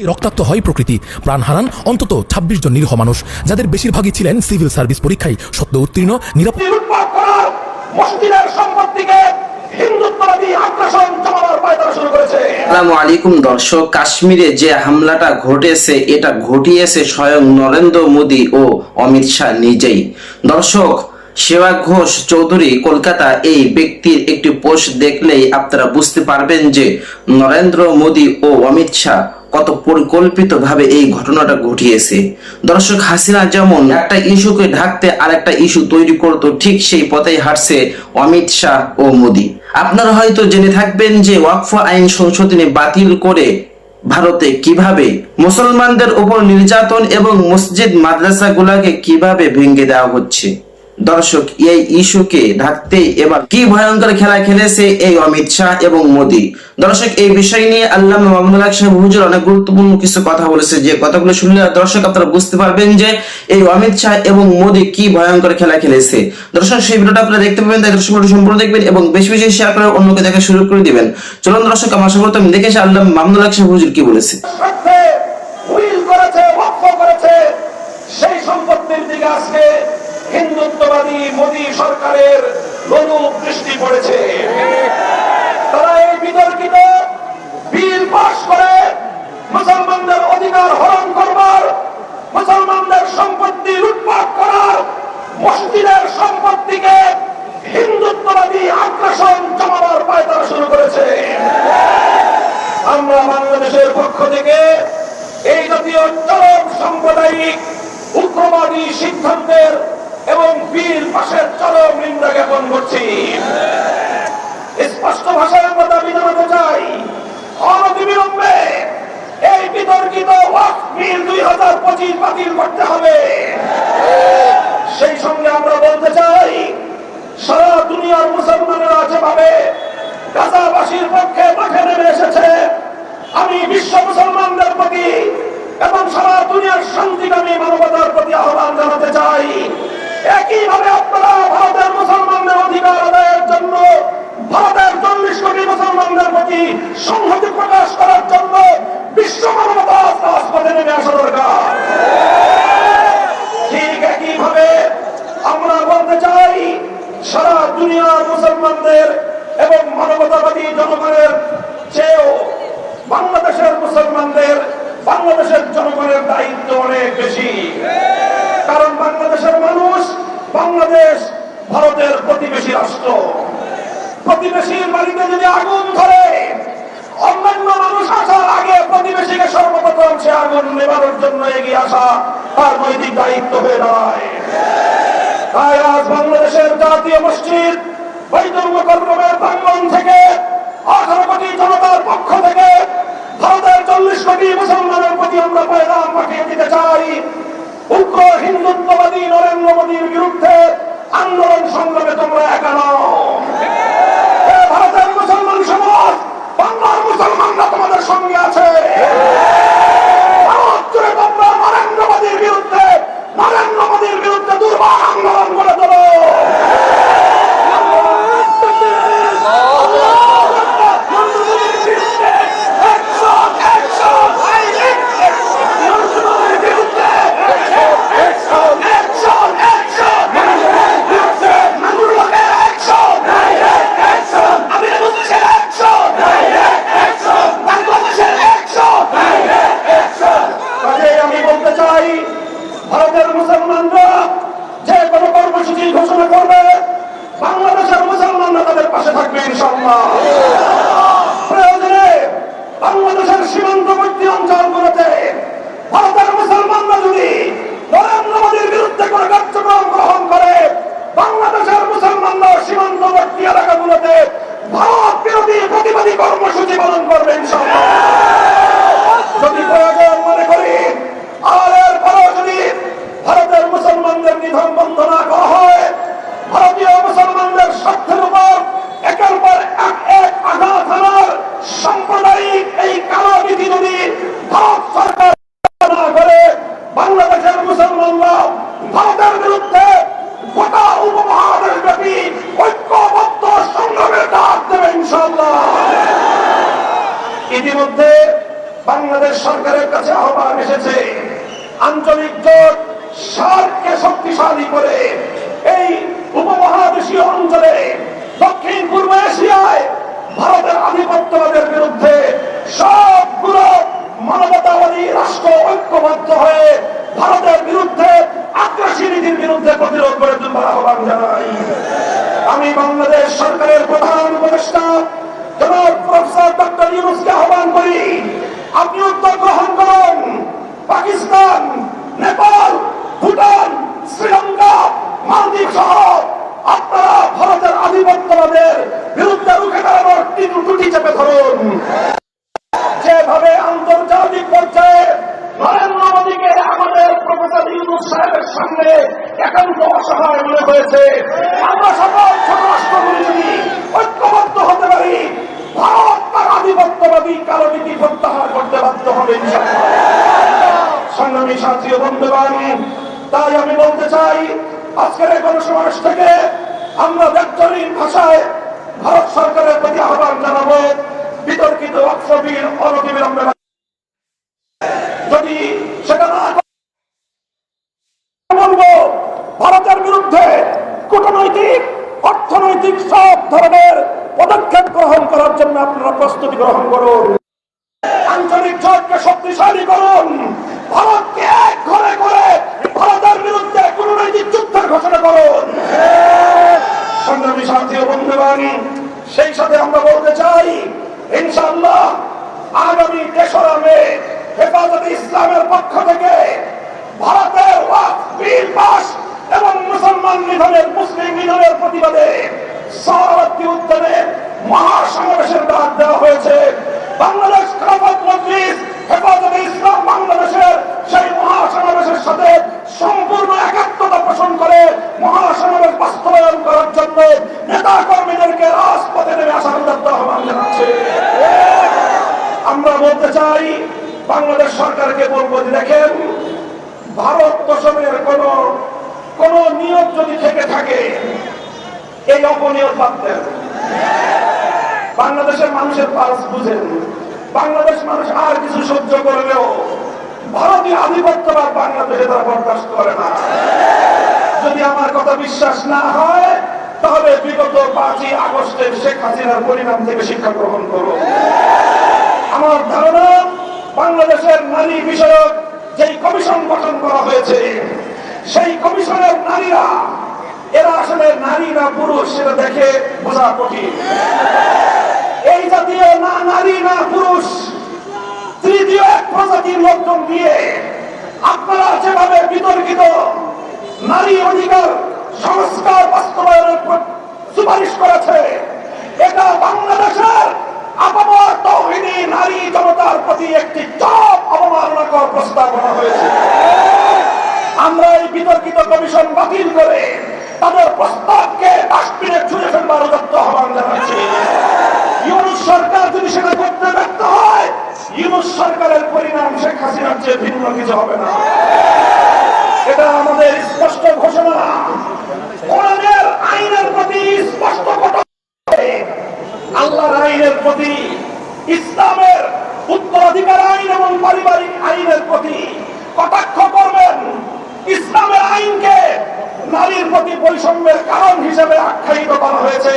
এই রক্তাক্ত হয় প্রকৃতি। প্রাণ হারান অন্তত ছাব্বিশ জন নিরীহ মানুষ যাদের বেশিরভাগই ছিলেন সিভিল সার্ভিস পরীক্ষায় সদ্য উত্তীর্ণ নিরাপদ আসসালামু আলাইকুম দর্শক কাশ্মীরে যে হামলাটা ঘটেছে এটা ঘটিয়েছে স্বয়ং নরেন্দ্র মোদী ও অমিত শাহ নিজেই। দর্শক সেবা ঘোষ চৌধুরী কলকাতা এই ব্যক্তির একটি পোস্ট দেখলেই আপনারা বুঝতে পারবেন যে নরেন্দ্র মোদী ও অমিত শাহ কত পরিকল্পিত ভাবে এই ঘটনাটা ঘটিয়েছে। দর্শক, হাসিনা যেমন একটা ইস্যুকে ঢাকতে আর একটা ইস্যু তৈরি করতো, ঠিক সেই পথেই হাঁটছে অমিত শাহ ও মোদী। আপনারা হয়তো জেনে থাকবেন যে ওয়াকফ আইন সংশোধনে বাতিল করে ভারতে কীভাবে মুসলমানদের উপর নির্যাতন এবং মসজিদ মাদ্রাসাগুলোকে কীভাবে ভেঙে দেওয়া হচ্ছে। দর্শক, এই ইস্যুকে ঢাকতে এবার কি ভয়ঙ্কর খেলা খেলেছে এই অমিত শাহ এবং মোদী? দর্শক, এই বিষয় নিয়ে আল্লাহ মোহাম্মদ সাহেব হুজুর অনেক গুরুত্বপূর্ণ কিছু কথা বলেছে। যে কথাগুলো শুনলে দর্শক আপনারা বুঝতে পারবেন যে এই অমিত শাহ এবং মোদী কি ভয়ঙ্কর খেলা খেলেছে। দর্শক, সেই ভিডিওটা আপনারা দেখতে পাবেন, তাই দর্শক সম্পূর্ণ দেখবেন এবং বেশি বেশি শেয়ার করে অন্যকে দেখা শুরু করে দিবেন। চলুন দর্শক, আমার সর্বপ্রথম দেখে এসে আল্লাহ মাহমুদুল সাহেব হুজুর কি বলেছে। সেই সম্পত্তির দিকে আজকে হিন্দুত্ববাদী মোদী সরকারের লোলুপ দৃষ্টি পড়েছে। তারা এই বিতর্কিত বিল পাশ করে মুসলমানদের অধিকার হরণ করবার, মুসলমানদের সম্পত্তি লুটপাট করার, মসজিদের সম্পত্তিকে হিন্দুত্ববাদী আগ্রাসন জমাবার পায়তারা শুরু করেছে। আমরা বাংলাদেশের পক্ষ থেকে এই জাতীয় চরম সাম্প্রদায়িক উগ্রবাদী সিদ্ধান্তের এবং বীর পাশের চরম নিন্দা জ্ঞাপন করছি। স্পষ্ট ভাষায় আমরা দাবি জানাতে চাই অনতিবিলম্বে এই বিতর্কিত বিল দুই হাজার পঁচিশ বাতিল করতে হবে। সেই সঙ্গে আমরা বলতে চাই, সারা দুনিয়ার মুসলমানেরা যেভাবে গাজাবাসীর পক্ষে মাঠে নেমে এসেছে, আমি বিশ্ব মুসলমানদের প্রতি এবং সারা দুনিয়ার শান্তিকামী মানবতার প্রতি আহ্বান জানাতে চাই। একইভাবে আপনারা ভারতের মুসলমানদের অধিকার আদায়ের জন্য, ভারতের চল্লিশ কোটি মুসলমানদের প্রতি সংহতি প্রকাশ করার জন্য বিশ্ব মানবতা রাজপথে নেমে আসা দরকার। ঠিক একইভাবে আমরা বলতে চাই, সারা দুনিয়ার মুসলমানদের এবং মানবতাবাদী জনগণের চেয়েও বাংলাদেশের মুসলমানদের, বাংলাদেশের জনগণের দায়িত্ব অনেক বেশি। বাংলাদেশ ভারতের প্রতিবেশী রাষ্ট্র। প্রতিবেশীর বাড়িতে যদি আগুন ধরে, অন্যান্য মানুষ আসার আগে প্রতিবেশীকে সর্বপ্রথম সে আগুন নেবানোর জন্য এগিয়ে আসা তার নৈতিক দায়িত্ব হয়ে দাঁড়ায়। তাই আজ বাংলাদেশের জাতীয় মসজিদ বৈদুর্গ কর্মের প্রাঙ্গন থেকে আঠারো কোটি জনতার পক্ষ থেকে ভারতের চল্লিশ কোটি মুসলমানের প্রতি আমরা পয়গাম পাঠিয়ে দিতে চাই। উগ্র হিন্দুত্ববাদী নরেন্দ্র মোদীর বিরুদ্ধে আন্দোলন সংগ্রামে তোমরা একা নও। ভারতের মুসলমান সমাজ বাংলার মুসলমানরা তোমাদের সঙ্গে আছে ভারত জুড়ে তোমরা নরেন্দ্র মোদীর বিরুদ্ধে নরেন্দ্র মোদীর বিরুদ্ধে দুর্বার আন্দোলন করে তোলো Action! Action! নরেন্দ্র মোদীর বিরুদ্ধে Action! Action! Action! মানুষের action! আমির মুসলিমের action! বাংলাদেশের action! কাজেই আমি বলতে চাই ভারতের মুসলমানরা যে কোনো কর্মসূচি ঘোষণা করবে বাংলাদেশের মুসলমানরা তাদের পাশে থাকবে ইনশাল্লাহ প্রয়োজনে বাংলাদেশের সীমান্তবর্তী অঞ্চলগুলোতে ভারতের মুসলমানরা যদি নরেন্দ্র মোদীর বিরুদ্ধে কোনো কার্যক্রম গ্রহণ করে, বাংলাদেশের মুসলমানরা সীমান্তবর্তী এলাকাগুলোতে ভারত বিরোধী প্রতিবাদী কর্মসূচি পালন করবে ইনশাল্লাহ ইতিমধ্যে বাংলাদেশ সরকারের কাছে আহ্বান এসেছে। আঞ্চলিক জোট সারকে শক্তিশালী করে এই উপমহাদেশীয় অঞ্চলে দক্ষিণ পূর্ব এশিয়ায় পাকিস্তান, নেপাল, ভুটান, শ্রীলঙ্কা, মালদ্বীপ সহ আপনারা ভারতের আধিপত্যবাদের বিরুদ্ধে রুখে দাঁড়ানোর চেপে ধরুন যেভাবে আন্তর্জাতিক পর্যায়ে নরেন্দ্র মোদীকে আমাদের প্রফেসর সাহেবের সামনে একান্ত অসহায় মনে হয়েছে আমরা সকল ছোট রাষ্ট্রগুলি যদি ঐক্যবদ্ধ হতে পারি, ভারত তার আধিপত্যবাদী নীতি প্রত্যাহার করতে বাধ্য হবে, ইনশাআল্লাহ। সংগ্রামী সাথী তাই আমি বলতে চাই, আজকের এই গণসমাবেশ থেকে আমরা ভাষায় ভারত সরকারের প্রতি আহ্বান জানাব। বিতর্কিত অক্ষবির অনতিবিলম্বে যদি সেটা না বলব, ভারতের বিরুদ্ধে কূটনৈতিক, অর্থনৈতিক সব ধরনের পদক্ষেপ গ্রহণ করার জন্য আপনারা প্রস্তুতি গ্রহণ করুন। আঞ্চলিক জোটকে শক্তিশালী করুন ভারতকে এক ঘরে করে ভারতের বিরুদ্ধে কূটনৈতিক যুদ্ধের ঘোষণা করুন সংগ্রামী সাথী ও বন্ধুগণ সেই সাথে আমরা বলতে চাই, ইনশাআল্লাহ আগামী তেসরা মে হেফাজতে ইসলামের পক্ষ থেকে ভারতের বিল পাস এবং মুসলমান নিধনের, মুসলিম নিধনের প্রতিবাদে সমাবর্তী উদ্যানে মহাসমাবেশের ডাক দেওয়া হয়েছে। বাংলাদেশ খেলাফত মজলিস হেফাজতে ইসলাম বাংলাদেশের সেই মহাসমাবেশের সাথে সম্পূর্ণ একাত্মতা পোষণ করে মহাসমাবেশ বাস্তবায়ন করার জন্য নেতা কর্মীদেরকে রাজপথে নেমে আসার আহ্বান জানাচ্ছে। আমরা বলতে চাই, বাংলাদেশ সরকারকে বলব যে দেখেন, ভারত তোষণের কোন কোন নিয়োগ যদি থেকে থাকে, এই অপনিয়োগ বাদ বাংলাদেশের মানুষের পালস বুঝেন। বাংলাদেশ মানুষ আর কিছু সহ্য করলেও ভারতীয় আধিপত্যবাদ বাংলাদেশে তারা বরদাস্ত করে না। যদি আমার কথা বিশ্বাস না হয়, তাহলে বিগত পাঁচই আগস্টের শেখ হাসিনার পরিণাম থেকে শিক্ষা গ্রহণ করো আমার ধারণা, বাংলাদেশের নারী বিষয়ক যেই কমিশন গঠন করা হয়েছে, সেই কমিশনের নারীরা, এরা আসলে নারী না পুরুষ, সেটা দেখে বোঝা কঠিন এই জাতীয় না নারী না পুরুষ তৃতীয় এক প্রজাতির লোকজন দিয়ে আপনারা যেভাবে বিতর্কিত নারী অধিকার, সংস্কার বাস্তবায়নের সুপারিশ করেছে, এটা বাংলাদেশের আপামর নারী জনতার প্রতি একটি চপ অবমাননাকর প্রস্তাবনা হয়েছে। আমরা এই বিতর্কিত কমিশন বাতিল করে তাদের প্রস্তাবকে ডাস্টবিনে ছুঁড়ে ফেলবার উদত্ত আহ্বান জানাচ্ছি। ইউনুস সরকার যদি সেটা করতে ব্যর্থ হয়, ইউনুস সরকারের পরিণাম শেখ হাসিনার চেয়ে ভিন্ন কিছু না। এটা আমাদের স্পষ্ট ঘোষণা। কোরআনের আইনের প্রতি স্পষ্ট আল্লাহর আইনের প্রতি, ইসলামের উত্তরাধিকার আইন এবং পারিবারিক আইনের প্রতি কটাক্ষ করবেন। ইসলামের আইনকে নারীর প্রতি বৈষম্যের কারণ হিসেবে আখ্যায়িত করা হয়েছে।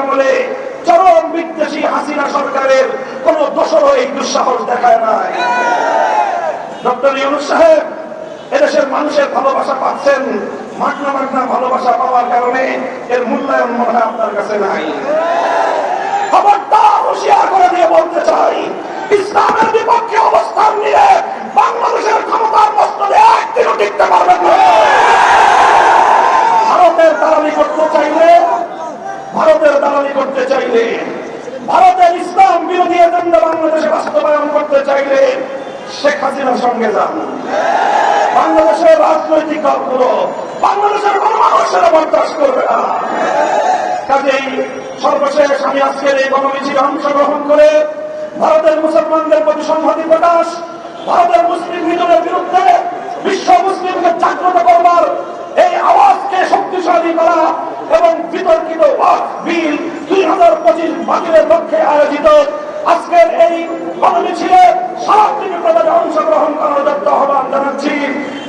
আমলে চরম বিদ্বেষী হাসিনা সরকারের কোন দোষরও এই দুঃসাহস দেখায় নাই। ডক্টর ইউনুস সাহেব, এদেশের মানুষের ভালোবাসা পাচ্ছেন, মাগনা মাগনা ভালোবাসা পাওয়ার কারণে এর মূল্যায়ন মনে হয় আপনার কাছে নাই। খবরদার হুঁশিয়ার করে দিয়ে বলতে চাই, ইসলামের বিপক্ষে অবস্থান নিয়ে বাংলাদেশের ক্ষমতার মস্তদে একদিনও টিকতে পারবেন না ভারতের দালালি করতে চাইলে ভারতের দালালি করতে চাইলে ভারতের ইসলাম বিরোধী এজেন্ডা বাংলাদেশে বাস্তবায়ন করতে চাইলে শেখ হাসিনার সঙ্গে যান। বাংলাদেশের রাজনৈতিক দলগুলো বাংলাদেশের কোন মানুষেরা বরদাস্ত করবে না। কাজেই সর্বশেষ আমি আজকের এই গণমিছিলে অংশগ্রহণ করে ভারতের মুসলমানদের প্রতি সংহতি প্রকাশ, ভারতের মুসলিম হিন্দুদের বিরুদ্ধে বিশ্ব মুসলিমকে জাগ্রত করবার এই আওয়াজকে শক্তিশালী করা এবং বিতর্কিত বিল দুই হাজার পঁচিশ বাতিলের লক্ষ্যে আয়োজিত আজকের এই গণমিছিলে সারা পৃথিবী প্রজাকে অংশগ্রহণ করার যত্ন আহ্বান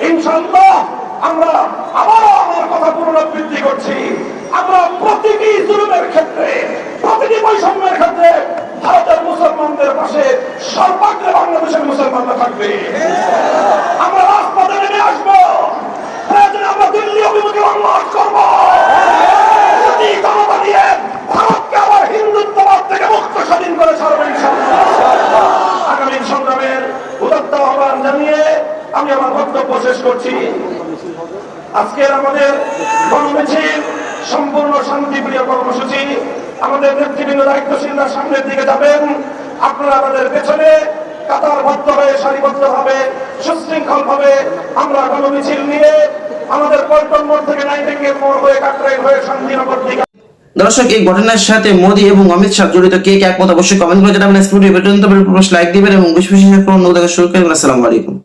ইনশাআল্লাহ আমরা আবারও আমার কথা পুনরাবৃত্তি করছি আমরা প্রতিটি জুলুমের ক্ষেত্রে প্রতিটি বৈষম্যের ক্ষেত্রে ভারতের মুসলমানদের পাশে সর্বাগ্রে বাংলাদেশের মুসলমানরা থাকবে আমরা রাজপথে নেমে আসব প্রয়োজনে আমরা দিল্লি অভিমুখে বাংলাদেশ করব জাতি জনতা দিয়ে ভারতকে আবার হিন্দুত্ববাদ থেকে মুক্ত স্বাধীন করে ছাড়বে ইনশাআল্লাহ। আগামী সংগ্রামের উদাত্ত আহ্বান জানিয়ে আমি আমার বক্তব্য শেষ করছি আজকের আমাদের কর্মমিছিল সম্পূর্ণ শান্তিপ্রিয় কর্মসূচি, আমাদের নেতৃবৃন্দ দায়িত্বশীলরা সামনের দিকে যাবেন। আপনারা আমাদের পেছনে কাতারবদ্ধ হয়ে সারিবদ্ধ ভাবে সুশৃঙ্খল ভাবে আমরা গণমিছিল নিয়ে আমাদের পল্টন মোড় থেকে নাইটেঙ্গেল মোড় হয়ে কাকরাইল হয়ে শান্তিনগর দিকে দর্শক, এই ঘটনার সাথে মোদী এবং অমিত শাহ জড়িত কে কে একমত অবশ্যই কমেন্ট করে জানাবেন। স্টুডিও পর্যন্ত লাইক দিবেন এবং বেশি বেশি শেয়ার করুন শুরু করবেন। আসসালামু আলাইকুম।